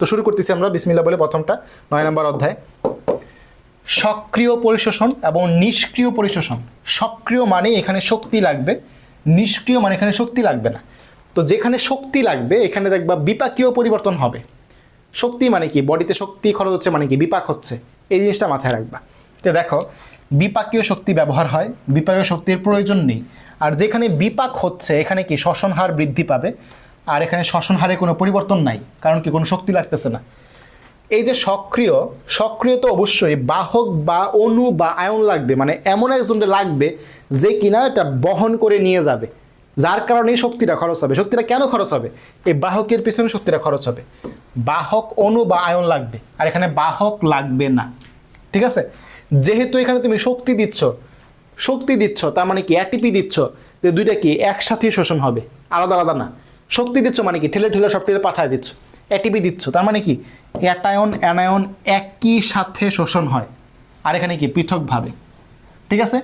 তো শুরু করতেছি আমরা বিসমিল্লা বলে প্রথমটা, নয় নম্বর অধ্যায়। সক্রিয় পরিশোষণ এবং নিষ্ক্রিয় পরিশোষণ। সক্রিয় মানে এখানে শক্তি লাগবে, নিষ্ক্রিয় মানে এখানে শক্তি লাগবে না। তো যেখানে শক্তি লাগবে, এখানে দেখবা বিপাকীয় পরিবর্তন হবে। শক্তি মানে কি? বডিতে শক্তি খরচ হচ্ছে মানে কি? বিপাক হচ্ছে। এই জিনিসটা মাথায় রাখবা। তো দেখো, বিপাকীয় শক্তি ব্যবহার হয়, বিপাকীয় শক্তির প্রয়োজন নেই। আর যেখানে বিপাক হচ্ছে, এখানে কি? শ্বসন হার বৃদ্ধি পাবে। আর এখানে শ্বসন হারে কোনো পরিবর্তন নাই, কারণ কি কোনো শক্তি লাগতেছে না। এই যে সক্রিয় সক্রিয় তো অবশ্যই বাহক বা অণু বা আয়ন লাগবে মানে এমন একজনকে লাগবে যে কিনা এটা বহন করে নিয়ে যাবে, যার কারণে শক্তিটা খরচ হবে। শক্তিটা কেন খরচ হবে? এই বাহকের পিছনে শক্তিটা খরচ হবে। বাহক, অণু বা আয়ন লাগবে, আর এখানে বাহক লাগবে না। ঠিক আছে? যেহেতু এখানে তুমি শক্তি দিচ্ছ শক্তি দিচ্ছ, তার মানে কি অ্যাটিপি দিচ্ছ, যে দুইটা কি একসাথেই শোষণ হবে, আলাদা আলাদা না। শক্তি দিচ্ছ মানে কি? ঠেলে ঠেলে সব ঠেলে পাঠায় দিচ্ছ। অ্যাটিপি দিচ্ছ। তার মানে কি? অ্যাটায়ন অ্যানায়ন একই সাথে শোষণ হয়। আর এখানে কি? পৃথকভাবে। ঠিক আছে?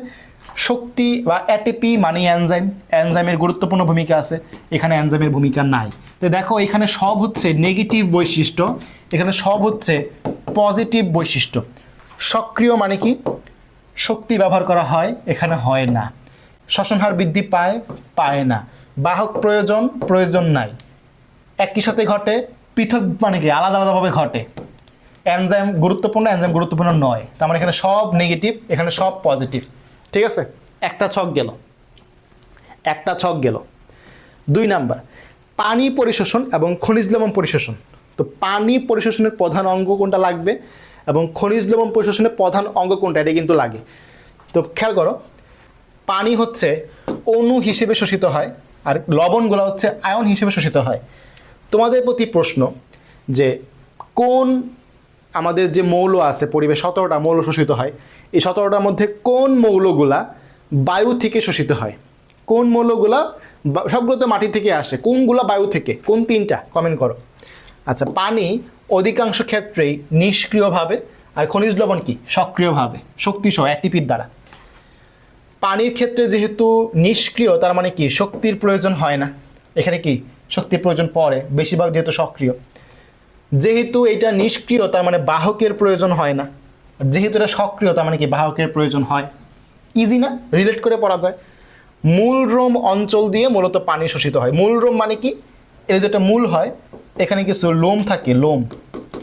শক্তি বা অ্যাটিপি মানে অ্যানজাইম অ্যানজাইমের গুরুত্বপূর্ণ ভূমিকা আছে। এখানে অ্যানজাইমের ভূমিকা নাই। তো দেখো, এখানে সব হচ্ছে নেগেটিভ বৈশিষ্ট্য। এখানে সব হচ্ছে পজিটিভ বৈশিষ্ট্য। সক্রিয় মানে কি? শক্তি ব্যবহার করা হয়, এখানে হয় না। শ্বসন হার বৃদ্ধি পায় পায় না। বাহক প্রয়োজন প্রয়োজন নাই। একই সাথে ঘটে, পৃথক মানে কি? আলাদা আলাদাভাবে ঘটে। এনজাইম গুরুত্বপূর্ণ এনজাইম গুরুত্বপূর্ণ নয়। তার মানে এখানে সব নেগেটিভ এখানে সব পজিটিভ ঠিক আছে? একটা ছক গেল। একটা ছক গেল। দুই নাম্বার, পানি পরিশোষণ এবং খনিজ লবণ পরিশোষণ। তো পানি পরিশোষণের প্রধান অঙ্গ কোনটা লাগবে এবং খনিজ লবণ পরিশোষণের প্রধান অঙ্গ কোনটা? এটা কিন্তু লাগে। তো খেয়াল করো, পানি হচ্ছে অণু হিসেবে শোষিত হয়। আর লবণগুলো হচ্ছে আয়ন হিসেবে শোষিত হয়। তোমাদের প্রতি প্রশ্ন যে কোন আমাদের যে মৌল আছে, পরিবেশ সতেরোটা মৌল শোষিত হয়, এই সতেরোটার মধ্যে কোন মৌলগুলা বায়ু থেকে শোষিত হয়? কোন মৌলগুলা সবগুলো তো মাটি থেকে আসে, কোনগুলা বায়ু থেকে? কোন তিনটা? কমেন্ট করো। আচ্ছা পানি অধিকাংশ ক্ষেত্রেই নিষ্ক্রিয়ভাবে, আর খনিজ লবণ কি? সক্রিয়ভাবে, শক্তিসহ অ্যাটিপির দ্বারা। পানির ক্ষেত্রে যেহেতু নিষ্ক্রিয়, তার মানে কি? শক্তির প্রয়োজন হয় না। এখানে কি? শক্তির প্রয়োজন পড়ে। বেশিরভাগ যেহেতু সক্রিয়। যেহেতু এটা নিষ্ক্রিয়, তার মানে বাহকের প্রয়োজন হয় না। যেহেতু এটা সক্রিয়, তার মানে কি? বাহকের প্রয়োজন হয়। ইজি না? রিলেট করে পড়া যায়। মূল রোম অঞ্চল দিয়ে মূলত পানি শোষিত হয়। মূল রোম মানে কি? এর যেটা মূল হয়, এখানে কিছু লোম থাকে, লোম।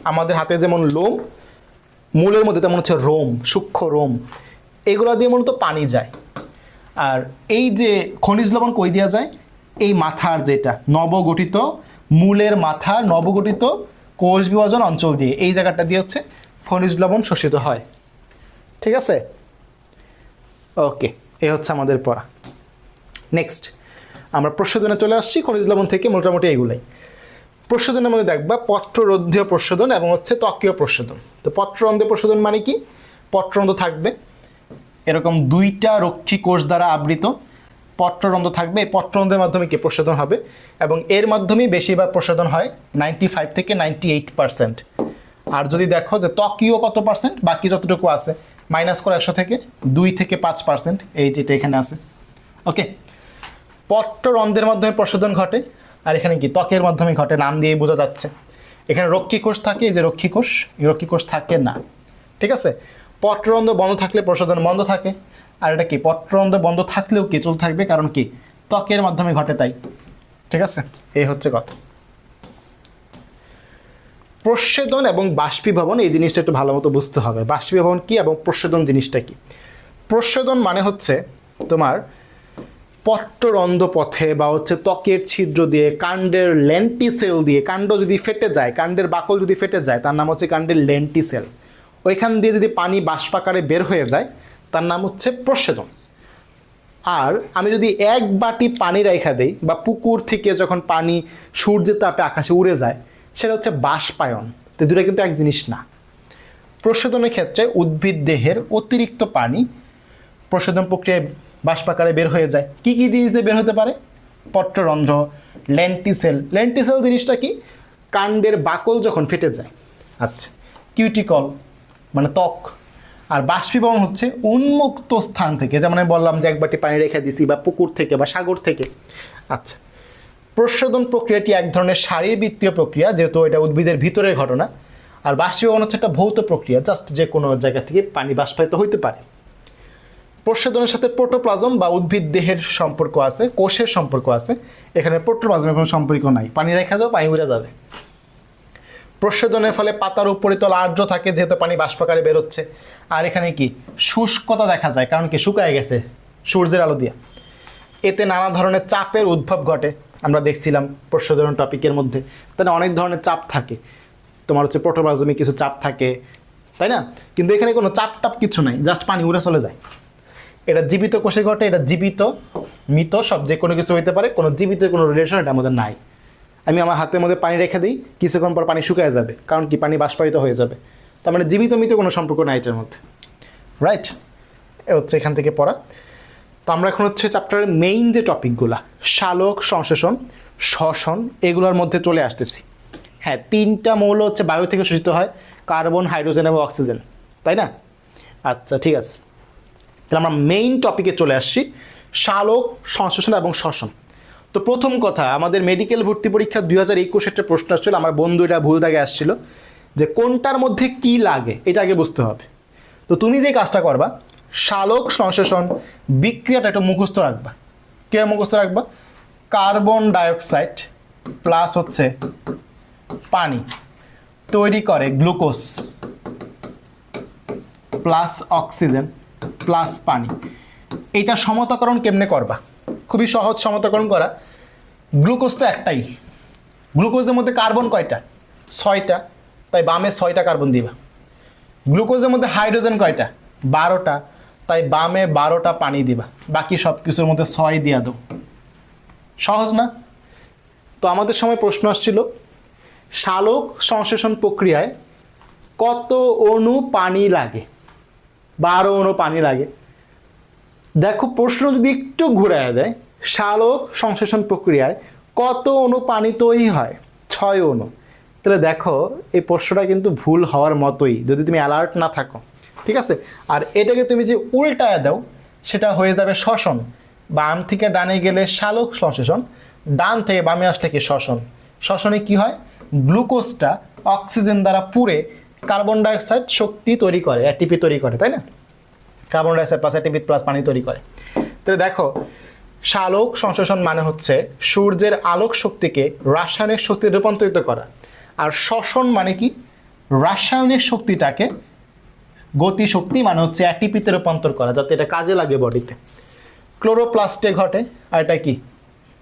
আমাদের হাতে যেমন লোম, মূলের মধ্যে তেমন হচ্ছে রোম, সূক্ষ্ম রোম। এগুলো দিয়ে মূলত পানি যায়। আর এই যে খনিজ লবণ কই দেওয়া যায়? এই মাথার যেটা, নবগঠিত মূলের মাথা, নবগঠিত কোষ বিভাজন অঞ্চল দিয়ে। এই জায়গাটা দিয়ে হচ্ছে খনিজ লবণ শোষিত হয়। ঠিক আছে? ওকে এই হচ্ছে আমাদের পড়া। নেক্সট, আমরা প্রশোধনে চলে আসছি খনিজ লবণ থেকে মোটামুটি এগুলাই। প্রশোধনের মধ্যে দেখবা পত্ররন্ধ্রীয় প্রশোধন এবং হচ্ছে ত্বকীয় প্রশোধন তো পত্ররন্ধ্রীয় প্রশোধন মানে কি? পত্ররন্ধ্র থাকবে এরকম দুইটা রক্ষী কোষ দ্বারা আবৃত পত্ররন্ধ্র থাকবে। এই পত্ররন্ধ্রের মাধ্যমে কি প্রশোধন হবে? এবং এর মাধ্যমেই বেশিরভাগ প্রশোধন হয় নাইনটি ফাইভ থেকে নাইনটি এইট পার্সেন্ট। আর যদি দেখো যে ত্বকীয় কত পার্সেন্ট? বাকি যতটুকু আছে, মাইনাস করো একশো থেকে, দুই থেকে পাঁচ পার্সেন্ট, এই যেটা এখানে আছে। ওকে? পত্ররন্ধ্রের মাধ্যমে প্রশোধন ঘটে, আর এখানে কি? ত্বকের মাধ্যমে ঘটে, নাম দিয়ে বোঝা যাচ্ছে। এখানে রক্ষী কোষ থাকে, এই যে রক্ষী কোষ রক্ষী কোষ থাকে না। ঠিক আছে? পত্ররন্ধ্র বন্ধ থাকলে প্রশোধন বন্ধ থাকে। আর এটা কি পত্ররন্ধ্র বন্ধ থাকলেও কি চল থাকবে? কারণ কি? ত্বকের মাধ্যমে ঘটে তাই। ঠিক আছে? এই হচ্ছে কথা। প্রচ্ছেদন এবং বাষ্পীভবন, এই জিনিসটা একটু ভালো মতো বুঝতে হবে। বাষ্পীভবন কি এবং প্রচ্ছেদন জিনিসটা কি? প্রচ্ছেদন মানে হচ্ছে তোমার পট্টরন্ধ্র পথে বা হচ্ছে ত্বকের ছিদ্র দিয়ে, কাণ্ডের লেন্টিসেল দিয়ে, কাণ্ড যদি ফেটে যায়, কাণ্ডের বাকল যদি ফেটে যায়, তার নাম হচ্ছে কাণ্ডের লেন্টিসেল। ওইখান দিয়ে যদি পানি বাষ্পাকারে বের হয়ে যায়, তার নাম হচ্ছে প্রচ্ছেদন। আর আমি যদি এক বাটি পানি রেখা দেই বা পুকুর থেকে যখন পানি সূর্যের তাপে আকাশে উড়ে যায়, সেটা হচ্ছে বাষ্পায়ন। তো দুটো কিন্তু এক জিনিস না। প্রশোধনের ক্ষেত্রে উদ্ভিদ দেহের অতিরিক্ত পানি প্রশোধন প্রক্রিয়ায় বাষ্পাকারে বের হয়ে যায়। কি কি জিনিস বের হতে পারে? পট্টরন্ধ্র ল্যান্টিসেল ল্যান্টিসেল জিনিসটা কি? কাণ্ডের বাকল যখন ফেটে যায়। আচ্ছা কিউটিকল। মানে ত্বক। আর বাষ্পীভবন হচ্ছে উন্মুক্ত স্থান থেকে, যেমন আমি বললাম যে এক বাটি পানি রেখে দিছি বা পুকুর থেকে বা সাগর থেকে। আচ্ছা প্রশোধন প্রক্রিয়াটি এক ধরনের শারীরবৃত্তীয় প্রক্রিয়া, যেহেতু এটা উদ্ভিদের ভিতরের ঘটনা। আর বাষ্পীভবন হচ্ছে একটা ভৌত প্রক্রিয়া, জাস্ট যে কোনো জায়গা থেকে পানি বাষ্পায়িত হইতে পারে। প্রশোধনের সাথে প্রোটোপ্লাজম বা উদ্ভিদ দেহের সম্পর্ক আছে, কোষের সম্পর্ক আছে। এখানে প্রোটোপ্লাজমের কোনো সম্পর্ক নাই। পানি রেখা দাও, পানি উড়ে যাবে। প্রশোধনের ফলে পাতার উপরিতল আর্দ্র থাকে, যেহেতু পানি বাষ্পাকারে বেরোচ্ছে। আর এখানে কি? শুষ্কতা দেখা যায়, কারণ কি? শুকায় গেছে সূর্যের আলো দিয়ে। এতে নানা ধরনের চাপের উদ্ভব ঘটে, আমরা দেখছিলাম প্রশোধন টপিকের মধ্যে। তাহলে অনেক ধরনের চাপ থাকে। তোমার হচ্ছে প্রোটোপ্লাজমে কিছু চাপ থাকে, তাই না? কিন্তু এখানে কোনো চাপ টাপ কিছু নাই, জাস্ট পানি উড়ে চলে যায়। এটা জীবিত কোষে ঘটে, এটা জীবিত, মৃত, সব যে কোনো কিছু হইতে পারে, কোনো জীবিত কোনো রিলেশন এটা আমাদের নাই। আমি আমার হাতের মধ্যে পানি রেখে দিই, কিছুক্ষণ পর পানি শুকিয়ে যাবে, কারণ কি পানি বাষ্পায়িত হয়ে যাবে। তার মানে জীবিত মৃত কোনো সম্পর্ক নাই এটার মধ্যে। রাইট এ হচ্ছে এখান থেকে পড়া। তো আমরা এখন হচ্ছে চ্যাপ্টারের মেইন যে টপিকগুলা শালক, সংশ্লেষণ, শ্বসন, এগুলোর মধ্যে চলে আসতেছি। হ্যাঁ তিনটা মৌল হচ্ছে বায়ু থেকে শোষিত হয়, কার্বন, হাইড্রোজেন এবং অক্সিজেন। তাই না? আচ্ছা ঠিক আছে। তাহলে আমরা মেইন টপিকে চলে আসছি, শালক, সংশ্লেষণ এবং শ্বসন। তো প্রথম কথা, আমাদের মেডিকেল ভর্তি পরীক্ষা দুই হাজার একুশ একটা প্রশ্ন আসছিল, আমার বন্ধু এটা ভুল দাগে আসছিল, যে কোনটার মধ্যে কি লাগে, এটা আগে বুঝতে হবে। তো তুমি যে কাজটা করবা, শালক সংশ্লেষণ বিক্রিয়াটা একটা মুখস্থ রাখবা। কে মুখস্থ রাখবা? কার্বন ডাইঅক্সাইড প্লাস হচ্ছে পানি, তৈরি করে গ্লুকোজ প্লাস অক্সিজেন প্লাস পানি। এটা সমতাকরণ কেমনে করবা? খুবই সহজ সমতাকরণ করা। গ্লুকোজ তো একটাই। গ্লুকোজের মধ্যে কার্বন কয়টা? ছয়টা। তাই বামে ছয়টা কার্বন দিবা। গ্লুকোজের মধ্যে হাইড্রোজেন কয়টা? বারোটা। তাই বামে বারোটা পানি দিবা। বাকি সব কিছুর মধ্যে ছয় দিয়া দাও। সহজ না? তো আমাদের সময় প্রশ্ন আসছিল শালক সংশ্লেষণ প্রক্রিয়ায় কত অণু পানি লাগে? বারো অণু পানি লাগে। দেখো, প্রশ্ন যদি একটু ঘুরায় দেয় শালক সংশ্লেষণ প্রক্রিয়ায় কত অণু পানি তৈরি হয়? ছয় অণু তাহলে দেখো, এই প্রশ্নটা কিন্তু ভুল হওয়ার মতোই, যদি তুমি অ্যালার্ট না থাকো। ঠিক আছে? আর এটাকে তুমি যে উল্টায় দাও, সেটা হয়ে যাবে শ্বসন। বাম থেকে ডানে গেলে শালক সংশ্লেষণ, ডান থেকে বামে আসলে কি শ্বসন? শ্বসনে কি হয়? গ্লুকোজটা অক্সিজেন দ্বারা পুড়ে কার্বন ডাইঅক্সাইড শক্তি তৈরি করে, অ্যাটিপি তৈরি করে, তাই না? Carbon dioxide plus ATP plus পানি তৈরি করে। তাহলে দেখো, শালক সংশ্লেষণ মানে হচ্ছে সূর্যের আলোক শক্তিকে রাসায়নিক শক্তিতে রূপান্তরিত করা। আর শ্বসন মানে কি? রাসায়নিক শক্তিটাকে গতি শক্তি মানে হচ্ছে অ্যাটিপিতে রূপান্তর করা, যাতে এটা কাজে লাগে বডিতে। ক্লোরোপ্লাস্টে ঘটে, আর এটা কি?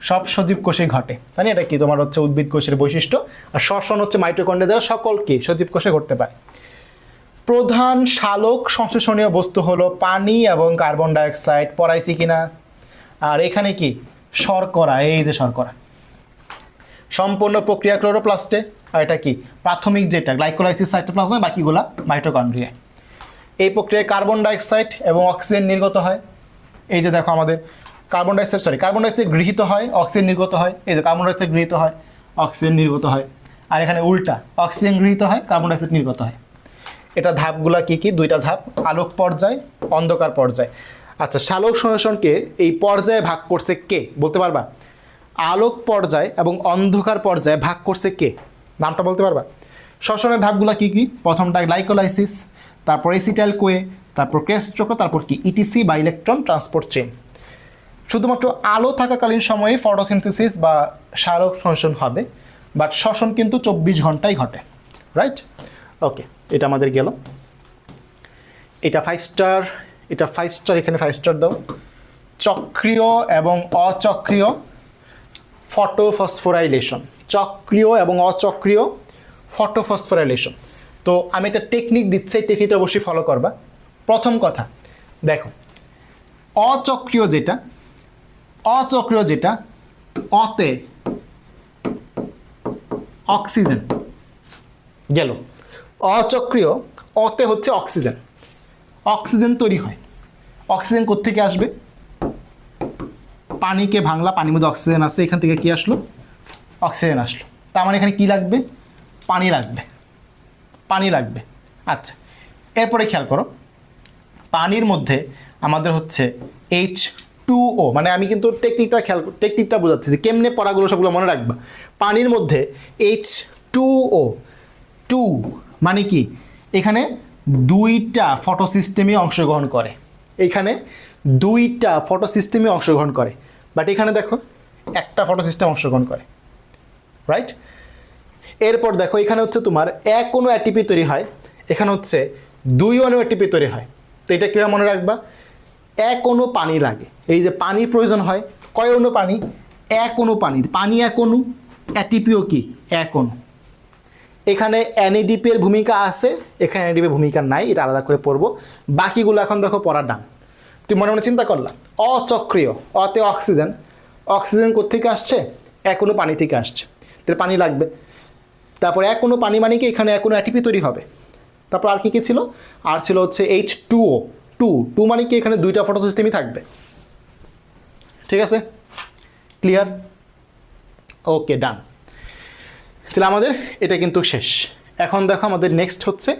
সব সজীব কোষে ঘটে। তাই এটা কি? তোমার হচ্ছে উদ্ভিদ কোষের বৈশিষ্ট্য। আর শ্বসন হচ্ছে মাইটোকন্ড্রিয়া দ্বারা সকল কি সজীব কোষে ঘটতে পারে। প্রধান শালক সংশ্লেষণীয় বস্তু হলো পানি এবং কার্বন ডাইঅক্সাইড। পড়াইছি কিনা? আর এখানে কি? শর্করা, এই যে শর্করা। সম্পূর্ণ প্রক্রিয়া ক্লোরোপ্লাস্টে, আর এটা কি? প্রাথমিক যেটা, গ্লাইকোলাইসিস, সাইটোপ্লাজমে, বাকিগুলা মাইটোকন্ড্রিয়া এই প্রক্রিয়ায় কার্বন ডাইঅক্সাইড এবং অক্সিজেন নির্গত হয়। এই যে দেখো আমাদের, carbon dioxide, sorry, carbon dioxide গৃহীত হয়, অক্সিজেন নির্গত হয়। এই যে কার্বন ডাইঅক্সাইড গৃহীত হয়, অক্সিজেন নির্গত হয়। আর এখানে উল্টা, অক্সিজেন গৃহীত হয়, কার্বন ডাইঅক্সাইড নির্গত হয়। এটা ধাপগুলা কি কি? দুইটা ধাপ, আলোক পর্যায়, অন্ধকার পর্যায়। আচ্ছা শালক সংশ্লেষণকে এই পর্যায়ে ভাগ করছে কে? বলতে পারবা? আলোক পর্যায় এবং অন্ধকার পর্যায়ে ভাগ করছে কে? নামটা বলতে পারবা? শ্বসনের ধাপগুলা কি কি? প্রথমটা গ্লাইকোলাইসিস, তারপর এসিটাইল কোয়ে তারপর ক্রেস্ট চক্র, তারপর কি? ইটিসি বা ইলেকট্রন ট্রান্সপোর্ট চেন শুধুমাত্র আলো থাকাকালীন সময়ে ফটোসিনথেসিস বা সারক সংশ্লেষণ হবে, বাট শ্বসন কিন্তু চব্বিশ ঘন্টায় ঘটে, রাইট? ওকে এটা আমাদের গেল। এটা ফাইভ স্টার এটা ফাইভ স্টার এখানে ফাইভ স্টার দাও। চক্রীয় এবং অচক্রীয় ফটোফসফোরাইলেশন চক্রীয় এবং অচক্রীয় ফটোফসফোরাইলেশন তো আমি একটা টেকনিক দিচ্ছি এই টেকনিকটা অবশ্যই ফলো করবা। প্রথম কথা, দেখো, অচক্রীয় যেটা অচক্রীয় যেটা, অতে অক্সিজেন গেল। অচক্রীয়, অতে হচ্ছে অক্সিজেন। অক্সিজেন তৈরি হয়। অক্সিজেন কোত্থেকে আসবে? পানিকে ভাঙলা, পানির মধ্যে অক্সিজেন আছে এখান থেকে কি আসলো? অক্সিজেন আসলো। তার মানে এখানে কি লাগবে? পানি লাগবে। পানি লাগবে। আচ্ছা এরপরে খেয়াল করো। পানির মধ্যে আমাদের হচ্ছে এইচ টু ও মানে আমি কিন্তু টেকনিকটা খেয়াল টেকনিকটা বোঝাচ্ছি যে কেমনে পড়াগুলো সবগুলো মনে রাখবা। পানির মধ্যে এইচ টু ও টু মানে কি? এখানে দুইটা ফটো সিস্টেমে অংশগ্রহণ করে। এখানে দুইটা ফটো সিস্টেমে অংশগ্রহণ করে। বাট এখানে দেখো, একটা ফটো সিস্টেম অংশগ্রহণ করে। রাইট এরপর দেখো, এখানে হচ্ছে তোমার এক কোনো অ্যাটিপি তৈরি হয়। এখানে হচ্ছে দুই অণু অ্যাটিপি তৈরি হয়। তো এটা কীভাবে মনে রাখবা? এক অণু পানি লাগে। এই যে পানি প্রয়োজন হয়, কয় অণু পানি? এক অণু পানি। পানি এক অনু অ্যাটিপিও কি? এক অণু এখানে এর ভূমিকা আছে, এখানে এর ভূমিকা নাই, এটা আলাদা করে পড়ব। বাকিগুলো এখন দেখো পড়ার ডান। তুই মনে মনে চিন্তা করলাম অচক্রিয়, অতে অক্সিজেন। অক্সিজেন কোথেকে আসছে? কোনো পানি থেকে আসছে। তাহলে পানি লাগবে। তারপর এক কোনো পানি মানে কি? এখানে এক কোনো অ্যাটিপি তৈরি হবে। তারপর আর কি কী ছিল? আর ছিল হচ্ছে H two O two two মানে কি? এখানে দুইটা ফটো সিস্টেমই থাকবে। ঠিক আছে? ক্লিয়ার ওকে ডান তাহলে আমাদের এটা কিন্তু শেষ। এখন দেখো আমাদের নেক্সট হচ্ছে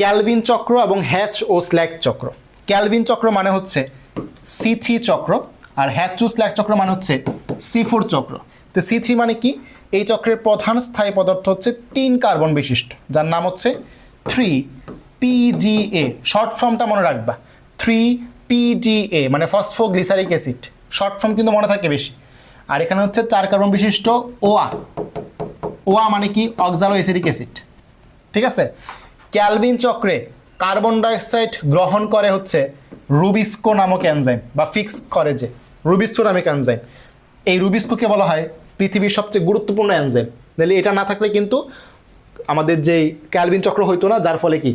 ক্যালভিন চক্র এবং হ্যাচ ও স্ল্যাক চক্র। ক্যালভিন চক্র মানে হচ্ছে সি থ্রি চক্র আর হ্যাচ ও স্ল্যাক চক্র মানে হচ্ছে সি ফোর চক্র। তো সি থ্রি মানে কি? এই চক্রের প্রধান স্থায়ী পদার্থ হচ্ছে তিন কার্বন বিশিষ্ট, যার নাম হচ্ছে থ্রি পিজিএ শর্ট ফর্মটা মনে রাখবা। থ্রি পিজিএ মানে ফসফোগ্লিসারিক অ্যাসিড শর্ট ফর্ম কিন্তু মনে থাকে বেশি। আর এখানে হচ্ছে চার কার্বন বিশিষ্ট ওয়া ওয়া মানে কি? Oxaloacetic acid. ঠিক আছে? ক্যালভিন চক্রে কার্বন ডাইঅক্সাইড গ্রহণ করে হচ্ছে রুবিস্কো নামক এনজাইম, বা ফিক্স করে যে রুবিস্কো নামক এনজাইম। এই রুবিস্কোকে বলা হয় পৃথিবীর সবচেয়ে গুরুত্বপূর্ণ এনজাইম। তাহলে এটা না থাকলে কিন্তু আমাদের যেই ক্যালভিন চক্র হইতো না, যার ফলে কি?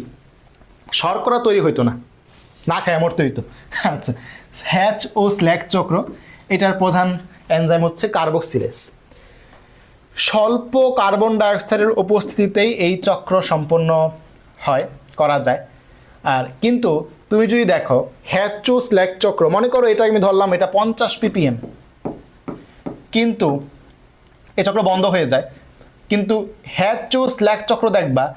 শর্করা তৈরি হইতো না। না খায় মরতে হইতো। আচ্ছা হ্যাচ ও স্ল্যাক চক্র, এটার প্রধান এনজাইম হচ্ছে কার্বক্সিলেস স্বল্প কার্বন ডাইঅক্সাইডের উপস্থিতিতেই এই চক্র সম্পন্ন হয়, করা যায়। আর কিন্তু তুমি যদি দেখো হ্যাচো স্ল্যাক চক্র, মনে করো এটা আমি ধরলাম, এটা পঞ্চাশ পিপিএম। কিন্তু এ চক্র বন্ধ হয়ে যায়। কিন্তু হ্যাচো স্ল্যাক চক্র দেখবা,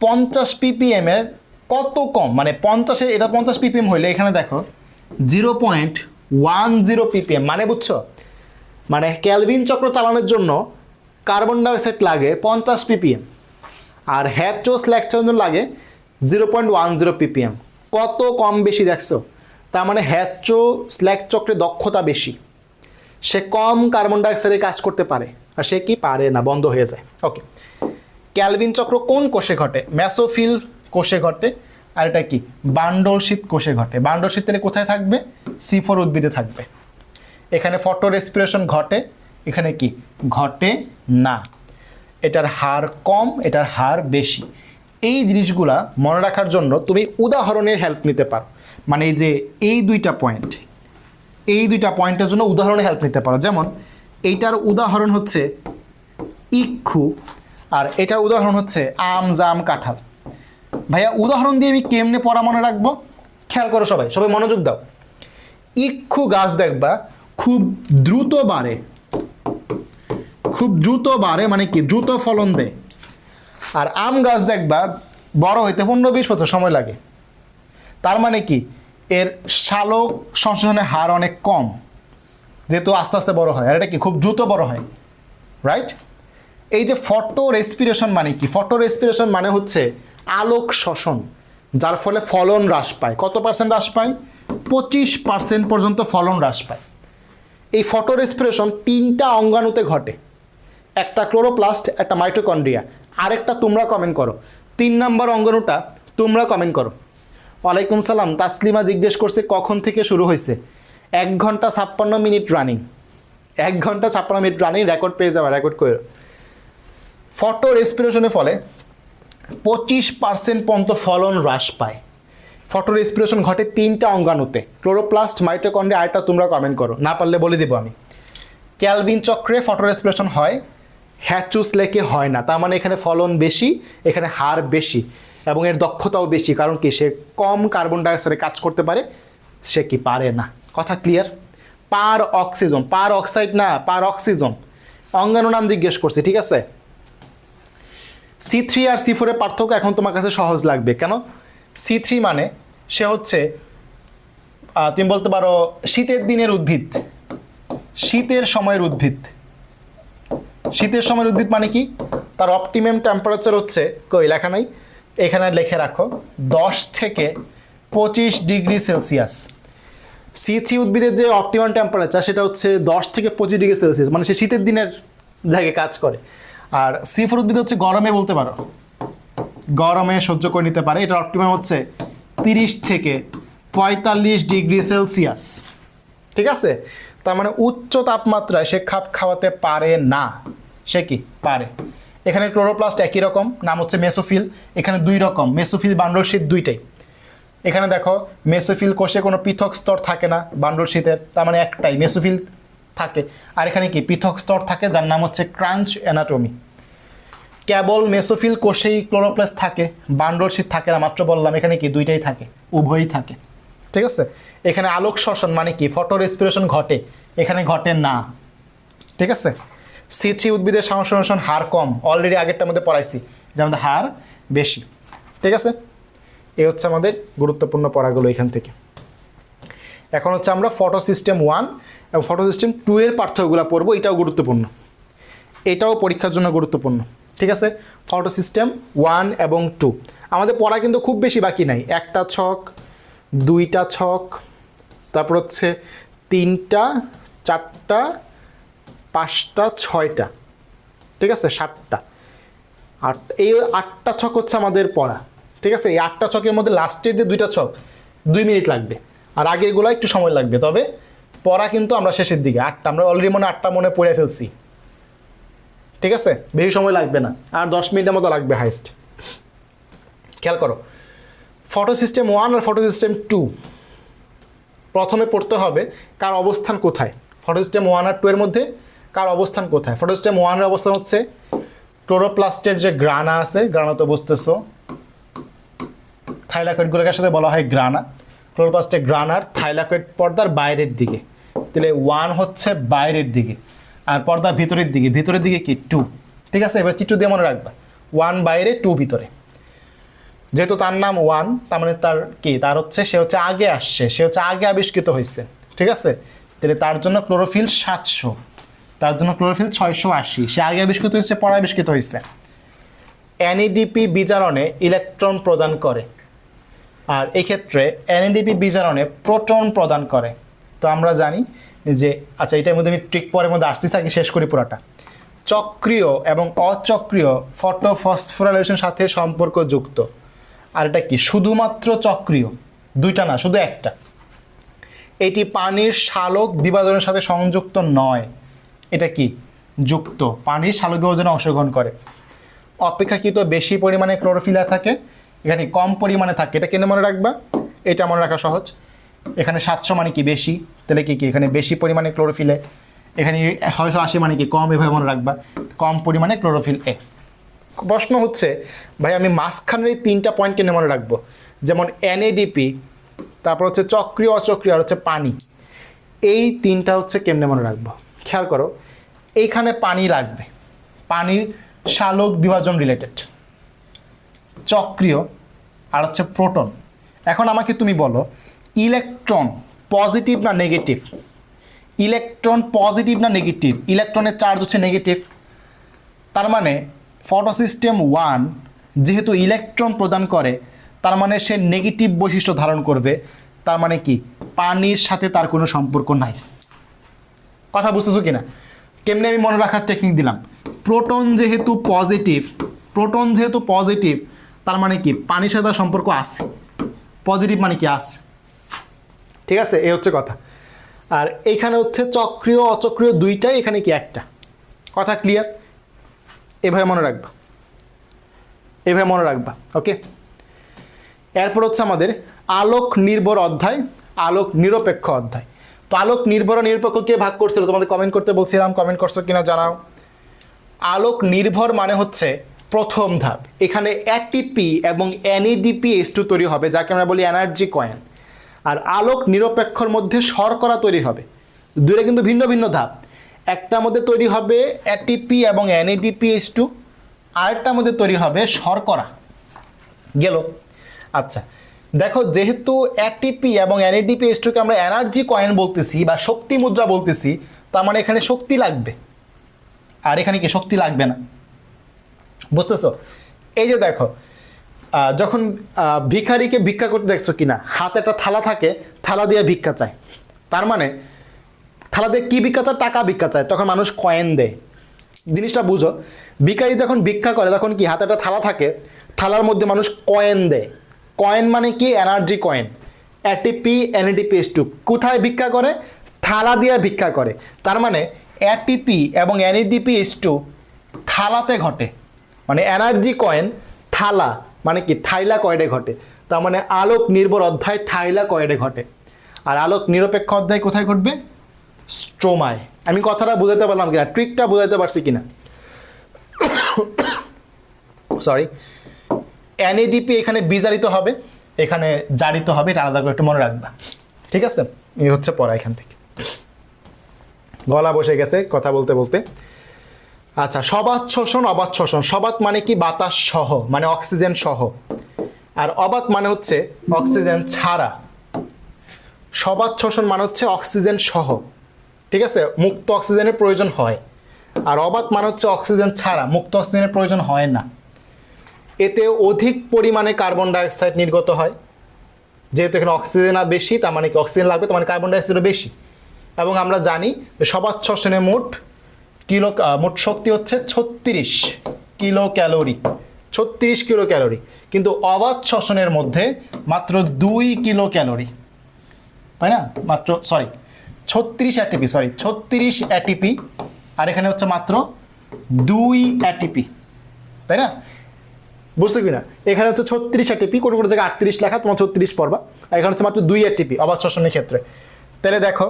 পঞ্চাশ পিপিএম এর কত কম? মানে পঞ্চাশের এটা পঞ্চাশ পিপিএম হইলে এখানে দেখো, zero point one zero PPM. মানে বুঝছ? মানে ক্যালভিন চক্র চালানোর জন্য কার্বন ডাইঅক্সাইড লাগে পঞ্চাশ পিপিএম আর হ্যাচো স্ল্যাক জন্য লাগে zero point one zero PPM কত কম বেশি দেখছ? তার মানে হ্যাচো স্ল্যাক চক্রে দক্ষতা বেশি। সে কম কার্বন ডাইঅক্সাইডে কাজ করতে পারে, আর সে কি পারে না, বন্ধ হয়ে যায়। ওকে ক্যালভিন চক্র কোন কোষে ঘটে? ম্যাসোফিল কোষে ঘটে, আর এটা কি? বান্ডলশীত কোষে ঘটে। বান্ডলশীত তাহলে কোথায় থাকবে? সি ফোর উদ্ভিদে থাকবে। এখানে ফটো রেসপিরেশন ঘটে, এখানে কি? ঘটে না। এটার হার কম, এটার হার বেশি। এই জিনিসগুলা মনে রাখার জন্য তুমি উদাহরণের হেল্প নিতে পারো। মানে এই যে এই দুইটা পয়েন্ট এই দুইটা পয়েন্টের জন্য উদাহরণের হেল্প নিতে পারো। যেমন, এইটার উদাহরণ হচ্ছে ইক্ষু আর এটার উদাহরণ হচ্ছে আম, জাম, কাঁঠাল। ভাইয়া, উদাহরণ দিয়ে আমি কেমনে পড়া মনে রাখব? খেয়াল করো সবাই সবাই মনোযোগ দাও। ইক্ষু গাছ দেখবা খুব দ্রুত বাড়ে। খুব দ্রুত বাড়ে মানে কি, দ্রুত ফলন দেয়। আর আম গাছ দেখবা, বড় হইতে পনেরো বিশ বছর সময় লাগে। তার মানে কি, এর শালক সংশোধনের হার অনেক কম, যেহেতু আস্তে আস্তে বড় হয়। আর এটা কি, খুব দ্রুত বড় হয় রাইট এই যে ফটো রেসপিরেশন মানে কি ফটো রেসপিরেশন মানে হচ্ছে আলোক শোষণ, যার ফলে ফলন হ্রাস পায়। কত পার্সেন্ট হ্রাস পায়? পঁচিশ পার্সেন্ট পর্যন্ত ফলন হ্রাস পায়। এই ফটো রেসপিরেশন তিনটা অঙ্গাণুতে ঘটে। একটা ক্লোরোপ্লাস্ট একটা মাইটোকন্ড্রিয়া আরেকটা তোমরা কমেন্ট করো। তিন নাম্বার অঙ্গনুটা তোমরা কমেন্ট করো। ওয়ালাইকুম সালাম, তাসলিমা জিজ্ঞেস করছে কখন থেকে শুরু হয়েছে? এক ঘণ্টা ছাপ্পান্ন মিনিট রানিং এক ঘণ্টা ছাপ্পান্ন মিনিট রানিং রেকর্ড পেয়ে যাবে রেকর্ড করে ফটো রেসপিরেশনের ফলে পঁচিশ পার্সেন্ট পর্যন্ত ফলন হ্রাস পায়। ফটো রেসপিরেশন ঘটে তিনটা অঙ্গাণুতে। ক্লোরোপ্লাস্ট মাইটোকন্ড্রিয়া আরেকটা তোমরা কমেন্ট করো। না পারলে বলে দিব আমি। ক্যালভিন চক্রে ফটো রেসপিরেশন হয় হ্যাচুস লেকে হয় না, তার মানে এখানে ফলন বেশি, এখানে হার বেশি এবং এর দক্ষতাও বেশি, কারণ কি সে কম কার্বন ডাইঅক্সাইডে কাজ করতে পারে, সে কি পারে না। কথা clear per oxygen, per oxide না, পার অক্সিজন। অঙ্গাণু নাম জিজ্ঞেস করছি, ঠিক আছে? সি থ্রি আর সি ফোরের পার্থক্য এখন তোমার কাছে সহজ লাগবে, কেন? সি থ্রি মানে সে হচ্ছে তুমি বলতে পারো শীতের দিনের উদ্ভিদ, শীতের সময়ের উদ্ভিদ। শীতের সময়ের উদ্ভিদ মানে কি? তার অপটিমাম টেম্পারেচার হচ্ছে, কই, লেখা নাই? এখানে লিখে রাখো, দশ থেকে পঁচিশ ডিগ্রি সেলসিয়াস। সি থ্রি উদ্ভিদের যে অপটিমাম টেম্পারেচার সেটা হচ্ছে দশ থেকে পঁচিশ ডিগ্রি সেলসিয়াস মানে সে শীতের দিনের জায়গায় কাজ করে। আর সি ফোর উদ্ভিদ হচ্ছে গরমে বলতে পারো। গরমে সহ্য করে নিতে পারে, এটার অপটিমাম হচ্ছে তিরিশ থেকে পঁয়তাল্লিশ ডিগ্রি সেলসিয়াস। ঠিক আছে? তার মানে উচ্চ তাপমাত্রায় সে খাপ খাওয়াতে পারে না। সে কি? পারে। এখানে ক্লোরোপ্লাস্ট একই রকম, নাম হচ্ছে মেসোফিল। এখানে দুই রকম, মেসোফিল বান্ডল শীত দুইটাই। এখানে দেখো, মেসোফিল কোষে কোনো পৃথক স্তর থাকে না বান্ডল শীতের তার মানে একটাই, মেসোফিল থাকে। আর এখানে কি? পৃথক স্তর থাকে, যার নাম হচ্ছে ক্রাঞ্চ অ্যানাটমি। কেবল মেসোফিল কোষেই ক্লোরোপ্লাস্ট থাকে বান্ডল শীত থাকে না, মাত্র বললাম, এখানে কি? দুইটাই থাকে, উভয়ই থাকে। ঠিক আছে? এখানে আলোক শ্বসন মানে কি? ফটো রেসপিরেশন ঘটে। এখানে ঘটে না। ঠিক আছে? সি থ্রি উদ্ভিদের সংশ্লেষণ হার কম। অলরেডি আগেরটার মধ্যে পড়াইছি। এটার মধ্যে হার বেশি। ঠিক আছে? এ হচ্ছে আমাদের গুরুত্বপূর্ণ পড়াগুলো এখান থেকে। এখন হচ্ছে আমরা ফটো সিস্টেম ওয়ান এবং ফটো সিস্টেম টু এর পার্থক্যগুলো পড়ব। এটাও গুরুত্বপূর্ণ। এটাও পরীক্ষার জন্য গুরুত্বপূর্ণ। ঠিক আছে? ফটো সিস্টেম ওয়ান এবং টু আমাদের পড়া কিন্তু খুব বেশি বাকি নাই। একটা ছক দুইটা ছক, তারপর হচ্ছে তিনটা, চারটা, পাঁচটা, ছয়টা। ঠিক আছে? সাতটা। আট এই আটটা ছক হচ্ছে আমাদের পড়া। ঠিক আছে? এই আটটা ছকের মধ্যে লাস্টের যে দুইটা ছক, দুই মিনিট লাগবে। আর আগেরগুলো একটু সময় লাগবে। তবে পড়া কিন্তু আমরা শেষের দিকে। আটটা, আমরা অলরেডি মনে আটটা মনে পড়ে ফেলছি। ঠিক আছে? বেশি সময় লাগবে না। আর দশ মিনিটের মতো লাগবে হাইস্ট খেয়াল করো। ফটো সিস্টেম ওয়ান আর ফটো সিস্টেম টু। প্রথমে পড়তে হবে কার অবস্থান কোথায়। ফটো সিস্টেম ওয়ান আর টু এর মধ্যে কার অবস্থান কোথায়। ফটো সিস্টেম ওয়ানের অবস্থান হচ্ছে ক্লোরোপ্লাস্টের যে গ্রানা আছে, গ্রানা তো বুঝতেছো। থাইলাকয়েডগুলোর সাথে বলা হয় গ্রানা। ক্লোরোপ্লাস্টের গ্রানার থাইলাকয়েড পর্দার বাইরের দিকে। তাহলে ওয়ান হচ্ছে বাইরের দিকে আর পর্দা ভিতরের দিকে। ভিতরের দিকে কি? টু। ঠিক আছে? এবার চিত্র দিয়ে মনে রাখবা। ওয়ান বাইরে, টু ভিতরে। যেহেতু তার নাম ওয়ান, তার মানে তার কি? তার হচ্ছে, সে হচ্ছে আগে আসছে, সে হচ্ছে আগে আবিষ্কৃত হয়েছে, ঠিক আছে? তাহলে তার জন্য ক্লোরোফিল সাতশো, তার জন্য ক্লোরোফিল ছয়শো আশি, সে আগে আবিষ্কৃত হয়েছে পরে আবিষ্কৃত হয়েছে। এনইডিপি বিজারণে ইলেকট্রন প্রদান করে। আর এই ক্ষেত্রে এনএডিপি বিজারণে প্রোটন প্রদান করে। তো আমরা জানি যে আচ্ছা এটার মধ্যে আমি ট্রিক পরের মধ্যে আসতেছি, আগে শেষ করি পুরোটা। চক্রীয় এবং অচক্রীয় ফটোফসফোরাইলেশন সাথে সম্পর্কযুক্ত। আর এটা কি? শুধুমাত্র চক্রীয়। দুইটা না, শুধু একটা। এটি পানির শালক বিভাজনের সাথে সংযুক্ত নয়। এটা কি? যুক্ত। পানির শালক বিভাজনে অংশগ্রহণ করে। অপেক্ষাকৃত বেশি পরিমাণে ক্লোরোফিলা থাকে, এখানে কম পরিমাণে থাকে। এটা কেন মনে রাখবা? এটা মনে রাখা সহজ। এখানে সাতশো মানে কি বেশি? তাহলে কি কি? এখানে বেশি পরিমাণে ক্লোরোফিলে। এখানে ছয়শো আশি মানে কি? কম এভাবে মনে রাখবা। কম পরিমাণে ক্লোরোফিল এ। প্রশ্ন হচ্ছে, ভাই, আমি মাঝখানের এই তিনটা পয়েন্ট কেন মনে রাখব। যেমন এনএডিপি তারপর হচ্ছে চক্রীয়, অচক্রিয়, আর হচ্ছে পানি। এই তিনটা হচ্ছে কেমনে মনে রাখব? খেয়াল করো, এইখানে পানি লাগবে। পানির শালক বিভাজন রিলেটেড চক্রীয় আর হচ্ছে প্রোটন এখন আমাকে তুমি বলো ইলেকট্রন পজিটিভ না নেগেটিভ ইলেকট্রন পজিটিভ না নেগেটিভ ইলেকট্রনের চার্জ হচ্ছে নেগেটিভ তার মানে ফটোসিস্টেম ওয়ান যেহেতু ইলেকট্রন প্রদান করে, তার মানে সে নেগেটিভ বৈশিষ্ট্য ধারণ করবে। তার মানে কি? পানির সাথে তার কোনো সম্পর্ক নাই। কথা বুঝতেছো কিনা? কেমনি আমি মনে রাখার টেকনিক দিলাম। প্রোটন যেহেতু পজিটিভ প্রোটন যেহেতু পজিটিভ তার মানে কি? পানির সাথে তার সম্পর্ক আছে। পজিটিভ মানে কি? আছে। ঠিক আছে? এ হচ্ছে কথা। আর এখানে হচ্ছে চক্রীয়, অচক্রীয় দুইটাই এখানে কি? একটা। কথা ক্লিয়ার এভাবে মনে রাখবা। এভাবে মনে রাখবা, ওকে? এরপর হচ্ছে আমাদের আলোক নির্ভর অধ্যায়, আলোক নিরপেক্ষ অধ্যায়। তো আলোক নির্ভর নিরপেক্ষ কে ভাগ করছিল তোমাদের কমেন্ট করতে বলছিলাম কমেন্ট করছ কিনা জানাও। আলোক নির্ভর মানে হচ্ছে প্রথম ধাপ। এখানে অ্যাটিপি এবং এনইডিপি এস টু তৈরি হবে, যাকে আমরা বলি এনার্জি কয়েন আর আলোক নিরপেক্ষর মধ্যে শর্করা তৈরি হবে। দুইটা কিন্তু ভিন্ন ভিন্ন ধাপ। একটার মধ্যে তৈরি হবে অ্যাটিপি এবং এনএডিপি এস টু আরেকটার মধ্যে তৈরি হবে শর্করা। গেল? আচ্ছা দেখো যেহেতু অ্যাটিপি এবং এনএডিপি টুকে আমরা এনার্জি কয়েন বলতেছি বা শক্তি মুদ্রা বলতেছি, তার মানে এখানে শক্তি লাগবে। আর এখানে কি শক্তি লাগবে না? বুঝতেছো? এই যে দেখো যখন ভিখারিকে ভিক্ষা করতে দেখছ কিনা, হাতে একটা থালা থাকে, থালা দিয়ে ভিক্ষা চায়। তার মানে থালা দিয়ে কী ভিক্ষা চায়? টাকা ভিক্ষা চায়। তখন মানুষ কয়েন দেয়। জিনিসটা বুঝো। ভিখারি যখন ভিক্ষা করে, তখন কি হাতে একটা থালা থাকে? থালার মধ্যে মানুষ কয়েন দেয়। কয়েন মানে কি? Energy coin ATP NADP H two কোথায় ভিক্ষা করে? থালা দিয়ে ভিক্ষা করে। তার মানে অ্যাটিপি এবং এনএডিপি এস টু থালাতে ঘটে। মানে এনার্জি কয়েন থালা মানে কি? থাইলা কয়েডে ঘটে। তার মানে আলোক নির্ভর অধ্যায় থাইলা কয়েডে ঘটে। আর আলোক নিরপেক্ষ অধ্যায় কোথায় ঘটবে? স্ট্রোমায়। আমি কথাটা বোঝাতে পারলাম কিনা ট্রিকটা বোঝাতে পারছি কিনা। সরি এনএডিপি এখানে বিজারিত হবে, এখানে জারিত হবে, এটা আলাদা করে একটু মনে রাখবা। ঠিক আছে? এই হচ্ছে পড়া এখান থেকে। গলা বসে গেছে কথা বলতে বলতে। আচ্ছা সবাত শোষণ অবাত শোষণ সবাত মানে কি? বাতাস সহ মানে অক্সিজেন সহ। আর অবাত মানে হচ্ছে অক্সিজেন ছাড়া। সবাত শোষণ মানে হচ্ছে অক্সিজেন সহ। ঠিক আছে? মুক্ত অক্সিজেনের প্রয়োজন হয়। আর অবাত মানে হচ্ছে অক্সিজেন ছাড়া, মুক্ত অক্সিজেনের প্রয়োজন হয় না। এতে অধিক পরিমাণে কার্বন ডাইঅক্সাইড নির্গত হয়। যেহেতু এখানে অক্সিজেন আর বেশি, তার মানে কি অক্সিজেন লাগবে, তার মানে কার্বন ডাইঅক্সাইডও বেশি। এবং আমরা জানি যে সবাত শ্বসনে মোট কিলো মোট শক্তি হচ্ছে ছত্রিশ কিলো ক্যালোরি ছত্রিশ কিলো ক্যালোরি কিন্তু অবাধ শ্বসনের মধ্যে মাত্র দুই কিলো ক্যালোরি তাই না? মাত্র সরি ছত্রিশ অ্যাটিপি সরি ছত্রিশ অ্যাটিপি আর এখানে হচ্ছে মাত্র দুই অ্যাটিপি তাই না? বুঝতে কি না? এখানে হচ্ছে ছত্রিশ অ্যাটিপি কোনো কোনো জায়গায় আটত্রিশ লেখা, তোমার ছত্রিশ পড়বা। আর এখানে হচ্ছে মাত্র দুই অ্যাটিপি অবাধ শ্বসনের ক্ষেত্রে। তাহলে দেখো,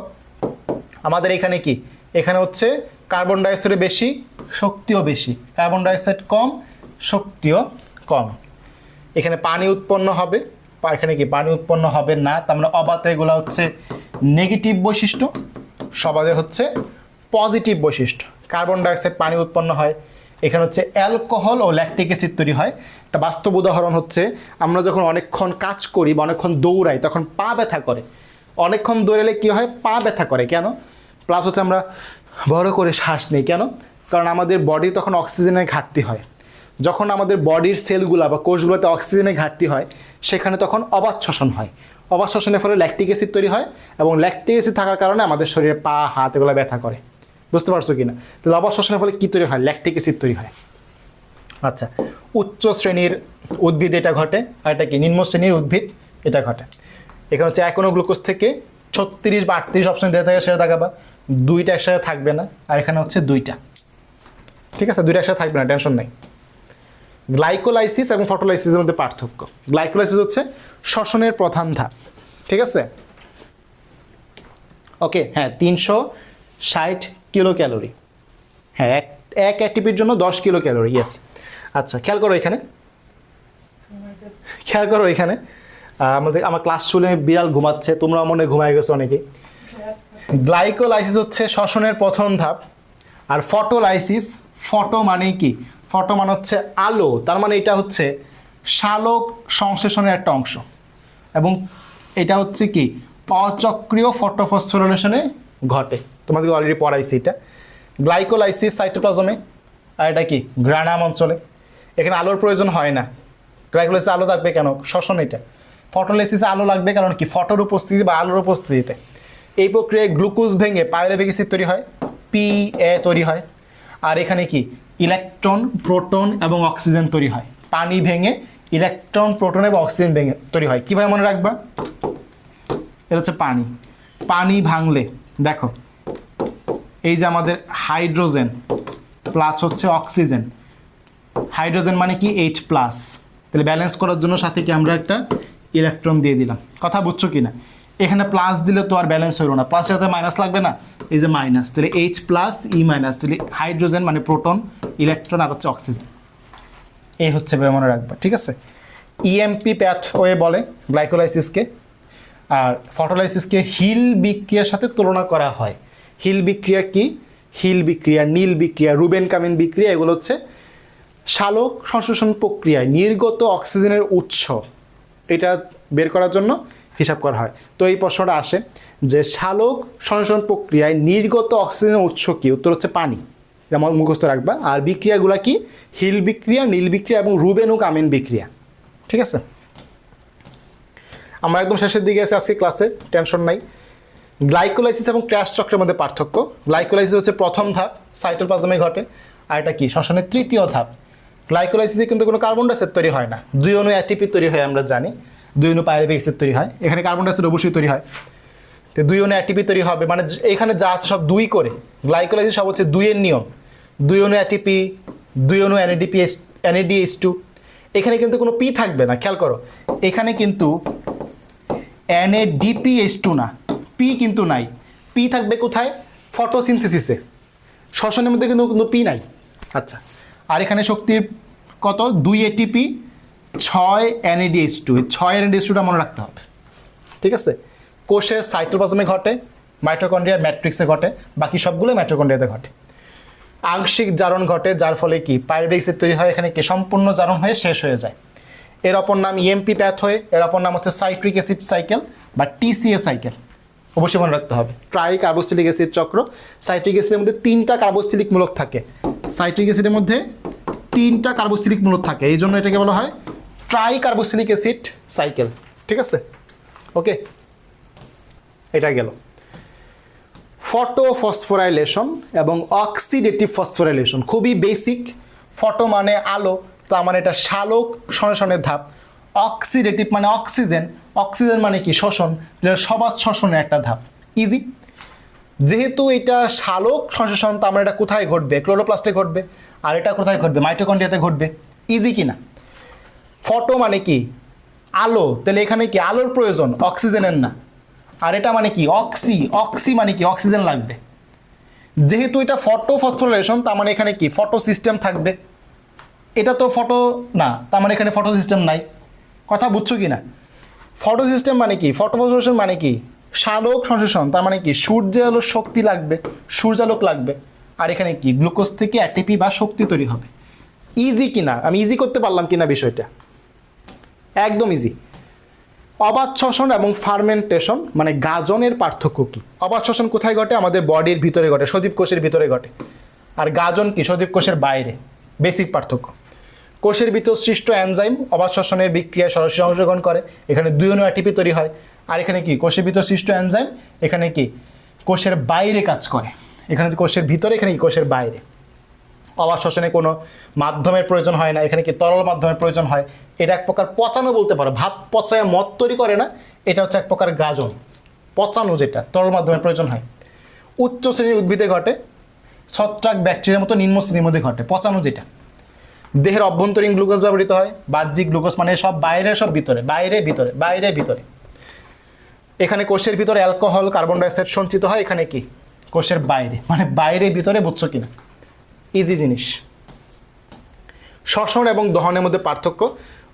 আমাদের এখানে কি? এখানে হচ্ছে কার্বন ডাইঅক্সাইড বেশি, শক্তিও বেশি। কার্বন ডাইঅক্সাইড কম, শক্তিও কম। এখানে পানি উৎপন্ন হবে। এখানে কি? পানি উৎপন্ন হবে না। তার মানে অবাতে এগুলো হচ্ছে নেগেটিভ বৈশিষ্ট্য সবাদে হচ্ছে পজিটিভ বৈশিষ্ট্য। কার্বন ডাইঅক্সাইড পানি উৎপন্ন হয়, এখানে হচ্ছে অ্যালকোহল ও ল্যাকটিক অ্যাসিড তৈরি হয়। একটা বাস্তব উদাহরণ হচ্ছে, আমরা যখন অনেকক্ষণ কাজ করি বা অনেকক্ষণ দৌড়াই, তখন পা ব্যথা করে। অনেকক্ষণ দৌড়ালে কী হয়? পা ব্যথা করে। কেন? প্লাস হচ্ছে আমরা বড় করে শ্বাস নেই। কেন? কারণ আমাদের বডি তখন অক্সিজেনের ঘাটতি হয়। যখন আমাদের বডির সেলগুলো বা কোষগুলোতে অক্সিজেনের ঘাটতি হয়, সেখানে তখন অবাচ্ছ্বসন হয়। অবাধ শ্বসনের ফলে ল্যাকটিক অ্যাসিড তৈরি হয় এবং ল্যাকটিক অ্যাসিড থাকার কারণে আমাদের শরীরে পা, হাত এগুলো ব্যথা করে। বুঝতে পারছ কি না তাহলে অবাধ শ্বসনের ফলে কী তৈরি হয়? ল্যাকটিক অ্যাসিড তৈরি হয়। আচ্ছা উচ্চ শ্রেণির উদ্ভিদ এটা ঘটে, আর এটা কি? নিম্ন শ্রেণির উদ্ভিদ এটা ঘটে। এখানে হচ্ছে এখনও গ্লুকোজ থেকে ছত্রিশ বা আটত্রিশ অপশন দেওয়া থাকে, সেটা দেখাবা। দুইটা একসাথে থাকবে না, আর এখানে হচ্ছে দুইটা। ঠিক আছে? দুইটা একসাথে থাকবে না, টেনশন নাই। গ্লাইকোলাইসিস এবং ফটোলাইসিসের মধ্যে পার্থক্য। গ্লাইকোলাইসিস হচ্ছে শ্বসনের প্রধান ধাপ, ঠিক আছে? ওকে হ্যাঁ তিনশো ষাট কিলো ক্যালোরি হ্যাঁ এক এক অ্যাটিপির জন্য দশ কিলো ক্যালোরি ইয়েস আচ্ছা খেয়াল করো এখানে। খেয়াল করো এখানে। আমাদের, আমার ক্লাস চলে বিড়াল ঘুমাচ্ছে, তোমরা মনে ঘুমায় গেছো অনেকে। গ্লাইকোলাইসিস হচ্ছে শ্বসনের প্রথম ধাপ, আর ফটোলাইসিস, ফটো মানে কি? ফটো মানে হচ্ছে আলো, তার মানে এটা হচ্ছে শালক সংশ্লেষণের একটা অংশ। এবং এটা হচ্ছে কি? অচক্রীয় ফটোফসফোরিলেশনে ঘটে। তোমাদেরকে অলরেডি পড়াইছি এটা। গ্লাইকোলাইসিস সাইটোপ্লাজমে, আর এটা কি? গ্রানাম অঞ্চলে। এখানে আলোর প্রয়োজন হয় না। গ্লাইকোলাইসিস আলো থাকবে কেন? শ্বসন এটা। ফটোলাইসিসে আলো লাগবে কারণ কি? ফটোর উপস্থিতি বা আলোর উপস্থিতিতে। এই প্রক্রিয়ায় গ্লুকোজ ভেঙে পাইরোভিক অ্যাসিড তৈরি হয় পি এ তৈরি হয়। আর এখানে কি? ইলেকট্রন, প্রোটন এবং অক্সিজেন তৈরি হয়। পানি ভেঙে ইলেকট্রন, প্রোটন এবং অক্সিজেন ভেঙে তৈরি হয়। কীভাবে মনে রাখবা? এটা হচ্ছে পানি। পানি ভাঙলে, দেখো, এই যে আমাদের হাইড্রোজেন প্লাস হচ্ছে অক্সিজেন। হাইড্রোজেন মানে কি? এইচ প্লাস তাহলে ব্যালেন্স করার জন্য সাথে কি আমরা একটা ইলেকট্রন দিয়ে দিলাম। কথা বুঝছ কি না এখানে প্লাস দিলে তো আর ব্যালেন্স হলো না। প্লাসের সাথে মাইনাস লাগবে না? এই যে মাইনাস তাহলে এইচ প্লাস ই মাইনাস তাহলে হাইড্রোজেন মানে প্রোটন ইলেকট্রন আর হচ্ছে অক্সিজেন এই হচ্ছে মনে রাখবা, ঠিক আছে? ইএমপি প্যাথওয়ে বলে গ্লাইকোলাইসিসকে আর ফটোলাইসিসকে হিল বিক্রিয়ার সাথে তুলনা করা হয়। হিল বিক্রিয়া কি? হিল বিক্রিয়া, নীল বিক্রিয়া, রুবেন কামিন বিক্রিয়া, এগুলো হচ্ছে শালক সংশ্লেষণ প্রক্রিয়ায় নির্গত অক্সিজেনের উৎস। এটা বের করার জন্য হিসাব করা হয়। তো এই প্রশ্নটা আসে যে শালক সংশ্লেষণ প্রক্রিয়ায় নির্গত অক্সিজেনের উৎস কি? উত্তর হচ্ছে পানি। আমার মুখস্থ রাখবা। আর বিক্রিয়াগুলো কি? হিল বিক্রিয়া, নীল বিক্রিয়া এবং রুবেনু কামিন বিক্রিয়া। ঠিক আছে? আমরা একদম শেষের দিকে আছি আজকে ক্লাসে টেনশন নাই। গ্লাইকোলাইসিস এবং ক্র্যাশ চক্রের মধ্যে পার্থক্য। গ্লাইকোলাইসিস হচ্ছে প্রথম ধাপ, সাইটোপ্লাজমে ঘটে। আর এটা কি? শ্বসনের তৃতীয় ধাপ। গ্লাইকোলাইসিসে কিন্তু কোনো কার্বন ডাইঅক্সাইড তৈরি হয় না। দুই অনু অ্যাটিপি তৈরি হয়, আমরা জানি। দুই অণু পাইরুভিক অ্যাসিড তৈরি হয়। এখানে কার্বন ডাইঅক্সাইড অবশ্যই তৈরি হয়। তো দুই অণু অ্যাটিপি তৈরি হবে। মানে এখানে যা আছে সব দুই করে। গ্লাইকোলাইসিস সব হচ্ছে দুইয়ের নিয়ম। দুই অণু অ্যাটিপি দুই অণু এনএডিপি এনএডিএস টু এখানে কিন্তু কোনো পি থাকবে না, খেয়াল করো। এখানে কিন্তু এনএডিপিএস টু না। পি কিন্তু নাই। পি থাকবে কোথায়? ফটোসিনথেসিসে শ্বসনের মধ্যে কিন্তু কিন্তু পি নাই। আচ্ছা। আর এখানে শক্তির কত? দুই এটিপি ছয় এনএডিএস টু ছয় এনএডিএস টুটা মনে রাখতে হবে। ঠিক আছে? কোষের সাইটোপ্লাজমে ঘটে মাইটোকন্ড্রিয়া ম্যাট্রিক্সে ঘটে, বাকি সবগুলো ম্যাট্রোকন্ড্রিয়াতে ঘটে। আংশিক জারণ ঘটে, যার ফলে কি? পাইরুভিক তৈরি হয়, এখানে কি? সম্পূর্ণ জারণ হয়ে শেষ হয়ে যায়। এর অপর নাম ইএমপি প্যাথ হয়ে এর অপর নাম হচ্ছে সাইট্রিক অ্যাসিড সাইকেল বা টিসিএ সাইকেল অবশ্যই মনে রাখতে হবে। ট্রাই কার্বোক্সিলিক অ্যাসিড চক্র সাইট্রিক অ্যাসিডের মধ্যে তিনটা কার্বোক্সিলিক মূলক থাকে। সাইট্রিক অ্যাসিডের মধ্যে তিনটা কার্বোক্সিলিক মূলক থাকে, এই জন্য এটাকে বলা হয় ট্রাই কার্বোক্সিলিক অ্যাসিড সাইকেল ঠিক আছে? ওকে এটা গেল। ফটোফসফোরাইলেশন এবং অক্সিডেটিভ ফসফোরাইলেশন খুবই বেসিক ফটো মানে আলো তার মানে এটা শালক সংশোধনের ধাপ। অক্সিডেটিভ মানে অক্সিজেন অক্সিজেন মানে কি? শোষণ যেটা সবাদ শোষণের একটা ধাপ। ইজি যেহেতু এটা শালক সংশ্লেষণ তার মানে এটা কোথায় ঘটবে? ক্লোরোপ্লাস্টে ঘটবে। আর এটা কোথায় ঘটবে? মাইটোকন্ড্রিয়াতে ঘটবে। ইজি কিনা? ফটো মানে কি? আলো। তাহলে এখানে কি? আলোর প্রয়োজন, অক্সিজেনের না। আর এটা মানে কি? অক্সি। অক্সি মানে কি? অক্সিজেন লাগবে। যেহেতু এটা ফটো ফসফোরেশন তার মানে এখানে কি? ফটো সিস্টেম থাকবে। এটা তো ফটো না, তার মানে এখানে ফটো সিস্টেম নাই। কথা বুঝছ কি না ফটো সিস্টেম মানে কি? ফটো ফসফোরেশন মানে কি? সালোক সংশ্লেষণ, তার মানে কি? সূর্যের আলোর শক্তি লাগবে, সূর্যালোক লাগবে। আর এখানে কি? গ্লুকোজ থেকে অ্যাটিপি বা শক্তি তৈরি হবে। ইজি কিনা? আমি ইজি করতে পারলাম কিনা বিষয়টা? একদম ইজি অবাধ এবং ফার্মেন্টেশন মানে গাজনের পার্থক্য কি? অবাধ কোথায় ঘটে? আমাদের বডির ভিতরে ঘটে সজীব কোষের ভিতরে ঘটে। আর গাজন কি? সজীব কোষের বাইরে। বেসিক পার্থক্য। কোষের ভিতর সৃষ্ট এনজাইম অবাধ বিক্রিয়ায় সরাসরি অংশগ্রহণ করে। এখানে দুই অণু অ্যাটিপি তৈরি হয়। আর এখানে কি? কোষের ভিতর সৃষ্ট এনজাইম এখানে কি? কোষের বাইরে কাজ করে। এখানে কোষের ভিতরে, এখানে কি? কোষের বাইরে। অবাধ শ্বসনে কোনো মাধ্যমের প্রয়োজন হয় না, এখানে কি তরল মাধ্যমের প্রয়োজন হয়, এটা এক প্রকার পচানো বলতে পারো। ভাত পচায়, মদ তৈরি করে না, এটা হচ্ছে এক প্রকার গাজন। পচানো যেটা, তরল মাধ্যমের প্রয়োজন হয়। উচ্চ শ্রেণির উদ্ভিদে ঘটে, ছত্রাক, ব্যাকটেরিয়ার মতো নিম্ন শ্রেণির মধ্যে ঘটে, পচানো যেটা। দেহের অভ্যন্তরীণ গ্লুকোজ ব্যবহৃত হয়, বাহ্যিক গ্লুকোজ মানে সব বাইরে, সব ভিতরে, বাইরে ভিতরে বাইরে, ভিতরে। এখানে কোষের ভিতরে অ্যালকোহল, কার্বন ডাইঅক্সাইড সঞ্চিত হয়, এখানে কি? কোষের বাইরে মানে বাইরে, ভিতরে বুঝছ কিনা? ইজি জিনিস। শ্বসন এবং দহনের মধ্যে পার্থক্য।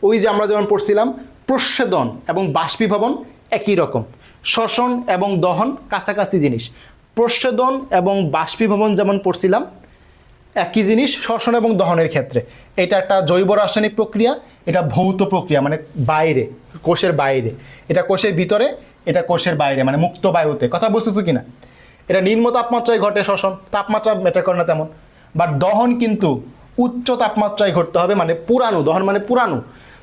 ওই যে আমরা যেমন পড়ছিলাম প্রস্বেদন এবং বাষ্পীভবন একই রকম। শ্বসন এবং দহন কাছাকাছি জিনিস। প্রস্বেদন এবং বাষ্পীভবন যেমন পড়ছিলাম, একই জিনিস শ্বসন এবং দহনের ক্ষেত্রে। এটা একটা জৈব রাসায়নিক প্রক্রিয়া, এটা ভৌত প্রক্রিয়া মানে বাইরে, কোষের বাইরে। এটা কোষের ভিতরে, এটা কোষের বাইরে মানে মুক্ত বায়ুতে। কথা বুঝতেছো কিনা? এটা নিম্ন তাপমাত্রায় ঘটে শ্বসন তাপমাত্রা ম্যাটার করে না তেমন। বাট দহন কিন্তু উচ্চ তাপমাত্রায় ঘটতে হবে মানে পুরানো দহন মানে পুরানো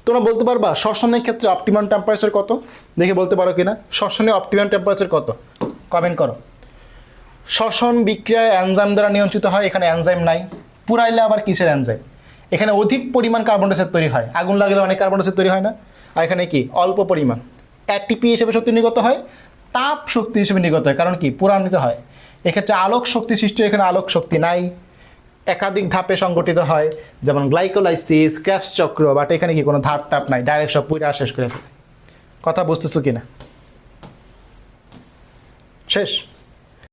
তোমরা বলতে পারবা, শ্বসনের ক্ষেত্রে অপটিমাম টেম্পারেচার কত? দেখে বলতে পারো কিনা? শ্বসনে অপটিমাম টেম্পারেচার কত? কমেন্ট করো। শ্বসন বিক্রিয়ায় এনজাইম দ্বারা নিয়ন্ত্রিত হয়, এখানে এনজাইম নাই। পুরাইলে আবার কিসের এনজাইম এখানে অধিক পরিমাণ কার্বন ডাইঅক্সাইড তৈরি হয়। আগুন লাগলে অনেক কার্বন ডাইঅক্সাইড তৈরি হয় না। আর এখানে কি? অল্প পরিমাণ। অ্যাটিপি হিসেবে শক্তি নির্গত হয়, তাপ শক্তি হিসেবে নির্গত হয়। কারণ কি? পুরান্বিত হয়। এক্ষেত্রে আলোক শক্তি সৃষ্টি এখানে আলোক শক্তি নাই। একাধিক ধাপে সংগঠিত হয়, যেমন গ্লাইকোলাইসিস, ক্র্যাপস চক্র বাট এখানে কি কোনো ধাপ টাপ নাই ডাইরেক্ট সব পুরা শেষ করে কথা বুঝতেছো কিনা? শেষ?